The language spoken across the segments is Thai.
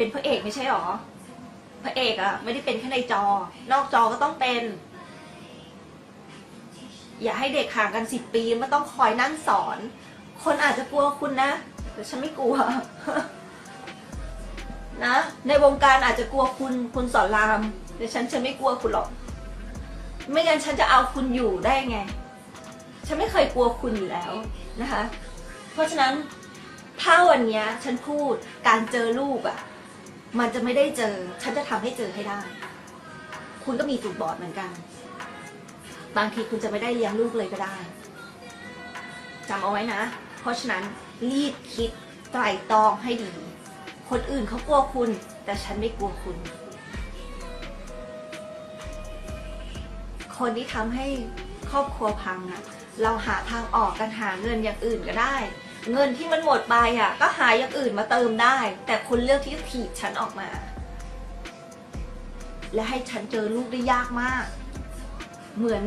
เป็นพระเอกไม่ใช่หรอ พระเอกอะไม่ได้เป็นแค่ในจอ นอกจอก็ต้องเป็น อย่าให้เด็กห่างกันสิบปีไม่ต้องคอยนั่งสอน คนอาจจะกลัวคุณนะแต่ฉันไม่กลัว นะ ในวงการอาจจะกลัวคุณคุณสอนรามแต่ฉันฉันไม่กลัวคุณหรอก ไม่งั้นฉันจะเอาคุณอยู่ได้ไง ฉันไม่เคยกลัวคุณอยู่แล้วนะคะ เพราะฉะนั้นถ้าวันนี้ฉันพูดการเจอลูกอะ่ะ มันจะไม่ได้เจอ ฉันจะทำให้เจอให้ได้ คุณก็มีจุดบอดเหมือนกัน บางทีคุณจะไม่ได้เลี้ยงลูกเลยก็ได้จำเอาไว้นะ เพราะฉะนั้นรีบคิดไตรตรองให้ดี คนอื่นเขากลัวคุณ แต่ฉันไม่กลัวคุณ คนที่ทำให้ครอบครัวพังอะเราหาทางออกกันหาเงินอย่างอื่นก็ได้ เงินที่มันหมดไปอะ ก็หาอย่างอื่นมาเติมได้ แต่คุณเลือกที่จะถีบฉันออกมา และให้ฉันเจอลูกได้ยากมาก เหมือน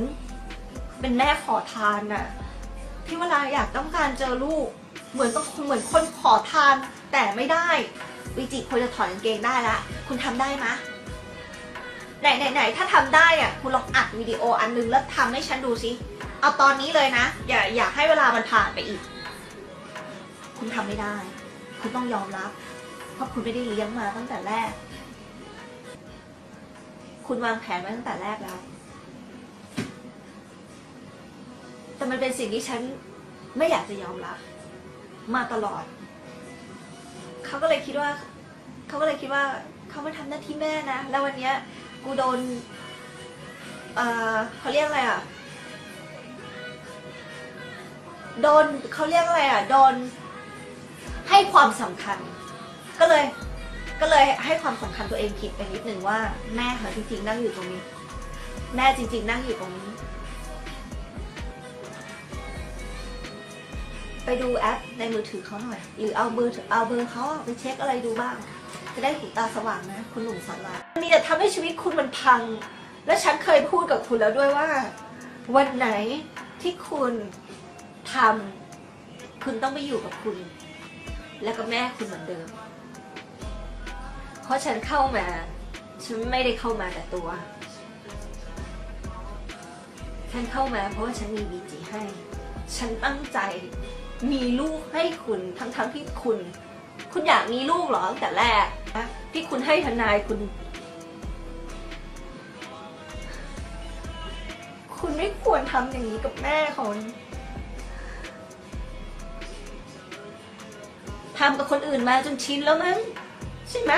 เป็นแม่ขอทานน่ะ ที่เวลาอยากต้องการเจอลูก เหมือนต้องเหมือนคนขอทานแต่ไม่ได้วิจิควรจะถอดกางเกงได้ละคุณทำได้ไหมไหนไหนไหนถ้าทำได้อะคุณลองอัดวิดีโออันนึงแล้วทำให้ฉันดูสิเอาตอนนี้เลยนะ อย่าอย่าให้เวลามันผ่านไปอีก คุณทำไม่ได้ คุณต้องยอมรับ เพราะคุณไม่ได้เลี้ยงมาตั้งแต่แรก คุณวางแผนไว้ตั้งแต่แรกแล้ว แต่มันเป็นสิ่งที่ฉันไม่อยากจะยอมรับ มาตลอด เขาก็เลยคิดว่า เขาก็เลยคิดว่าเขามาทำหน้าที่แม่นะ แล้ววันเนี้ย กูโดน เอ่อเขาเรียกอะไรอะโดนเขาเรียกอะไรอะ โดน ให้ความสำคัญ ก็เลยก็เลยให้ความสำคัญตัวเองผิดไปนิดนึงว่าแม่เขาจริงๆนั่งอยู่ตรงนี้ แม่จริง ๆ นั่งอยู่ตรงนี้ ไปดูแอปในมือถือเขาหน่อย หรือเอาเบอร์เอาเบอร์เขาไปเช็คอะไรดูบ้าง จะได้หูตาสว่างนะ คุณหนุ่มสอนรามมีแต่ทำให้ชีวิตคุณมันพัง และฉันเคยพูดกับคุณแล้วด้วยว่า วันไหนที่คุณทำคุณต้องไปอยู่กับคุณ แล้วก็แม่คุณเหมือนเดิม เพราะฉันเข้ามา ฉันไม่ได้เข้ามาแต่ตัว ฉันเข้ามาเพราะว่าฉันมีวีจีให้ ฉันตั้งใจมีลูกให้คุณทั้งๆทที่คุณ คุณอยากมีลูกเหรอตั้งแต่แรกที่คุณให้ทนายคุณ คุณไม่ควรทำอย่างนี้กับแม่ของ ทำกับคนอื่นมาจนชินแล้วมั้งใช่ไหม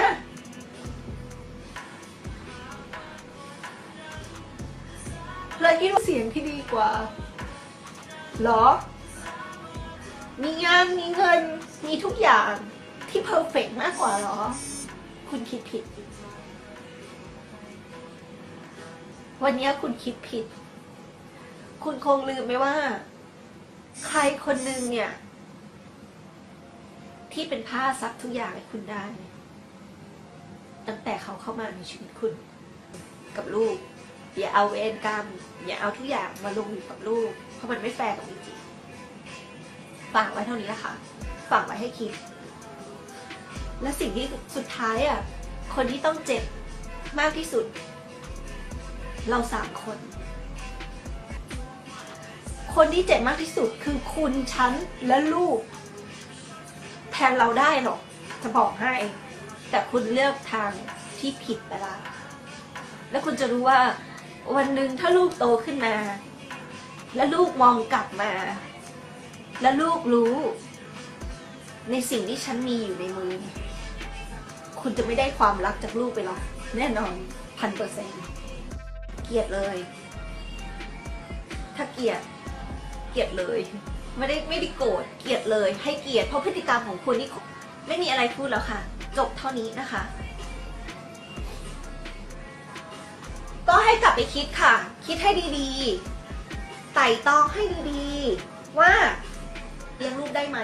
เลยคิดว่าเสียงที่ดีกว่าหรอ มีงาน มีเงิน มีทุกอย่างที่เพอร์เฟกมากกว่าหรอ คุณคิดผิด วันนี้คุณคิดผิด คุณคงลืมไปว่า ใครคนหนึ่งเนี่ย ที่เป็นผ้าซับทุกอย่างให้คุณได้ ตั้งแต่เขาเข้ามาในชีวิตคุณ กับลูก อย่าเอาเวรกรรม อย่าเอาทุกอย่างมาลงอยู่กับลูก เพราะมันไม่แฟร์กับจริงๆฝากไว้เท่านี้นะคะฝากไว้ให้คิด และสิ่งที่สุดท้ายอะ คนที่ต้องเจ็บมากที่สุด เราสามคน คนที่เจ็บมากที่สุดคือคุณฉันและลูก แทนเราได้หรอก จะบอกให้ แต่คุณเลือกทางที่ผิดไปละแล้วคุณจะรู้ว่า วันหนึ่งถ้าลูกโตขึ้นมา และลูกมองกลับมา และลูกรู้ ในสิ่งที่ฉันมีอยู่ในมือ คุณจะไม่ได้ความรักจากลูกไปหรอก แน่นอนพันเปอร์เซ็นเกลียดเลย ถ้าเกลียด เกลียดเลย ไม่ได้ไม่ได้โกรธเกลียดเลย ให้เกลียดเพราะพฤติกรรมของคุณนี่ไม่มีอะไรพูดแล้วค่ะ จบเท่านี้นะคะ ก็ให้กลับไปคิดค่ะ คิดให้ดีๆไต่ตองให้ดีๆ ว่าเลี้ยงลูกได้ไหม